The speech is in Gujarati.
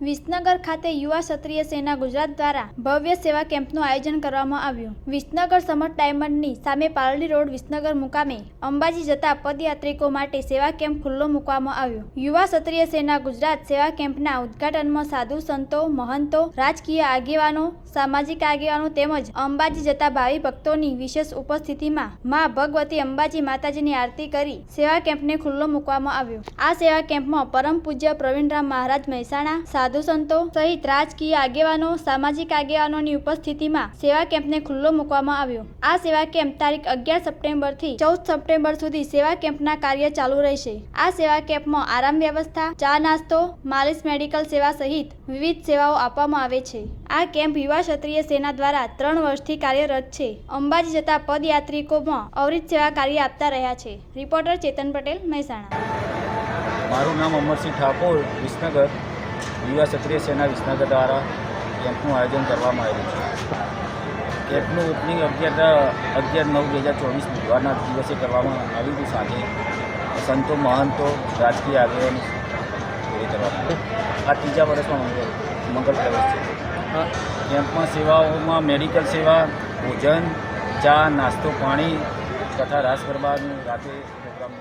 વિસનગર ખાતે યુવા ક્ષત્રિય સેના ગુજરાત દ્વારા ભવ્ય સેવા કેમ્પનું આયોજન કરવામાં આવ્યું. વિસનગર સમર ડાયમંડની સામે પાલડી રોડ વિસનગર મુકામે અંબાજી જતા પદયાત્રિકો માટે સેવા કેમ્પ ખુલ્લો મૂકવામાં આવ્યો. યુવા ક્ષત્રિય સેના ગુજરાત સેવા કેમ્પના ઉદ્ઘાટનમાં સાધુ સંતો, મહંતો, રાજકીય આગેવાનો, સામાજિક આગેવાનો તેમજ અંબાજી જતા ભાવિ ભક્તોની વિશેષ ઉપસ્થિતિમાં મા ભગવતી અંબાજી માતાજીની આરતી કરી સેવા કેમ્પને ખુલ્લો મૂકવામાં આવ્યો. આ સેવા કેમ્પમાં પરમ પૂજ્ય પ્રવીણરામ મહારાજ મહેસાણા, સાધુ સંતો સહિત રાજકીય આગેવાનો, સામાજિક આગેવાનોની ઉપસ્થિતિમાં સેવા કેમ્પને ખુલ્લો મૂકવામાં આવ્યો. આ સેવા કેમ્પ તારીખ અગિયાર સપ્ટેમ્બરથી ચૌદ સપ્ટેમ્બર સુધી સેવા કેમ્પના કાર્ય ચાલુ રહેશે. આ સેવા કેમ્પમાં આરામ વ્યવસ્થા, ચા નાસ્તો, માલિશ મેડિકલ સેવા સહિત વિવિધ સેવાઓ આપવામાં આવે છે. આ કેમ્પ યુવા ક્ષત્રિય સેના દ્વારા ત્રણ વર્ષથી કાર્યરત છે. અંબાજી જતા પદયાત્રિકોમાં અવરિત સેવા કાર્ય આપતા રહ્યા છે. રિપોર્ટર ચેતન પટેલ, મહેસાણા. મારું નામ અમરસિંહ ઠાકોર વિસનગર યુવા ક્ષત્રિય સેના વિસનગર દ્વારા કેમ્પનું આયોજન કરવામાં આવ્યું છે. કેમ્પનું ઓપનિંગ અગિયાર અગિયાર નવ બે હજાર ચોવીસ બુધવારના દિવસે કરવામાં આવ્યું હતું સાંજે સંતો મહંતો રાજકીય આગેવાનો એ કરવામાં. આ ત્રીજા વર્ષમાં મંગળ મંગળ પ્રવેશ છે. કેમ્પમાં સેવાઓમાં મેડિકલ સેવા ભોજન ચા નાસ્તો પાણી તથા રાસ ગરબાનું રાતે પ્રોગ્રામ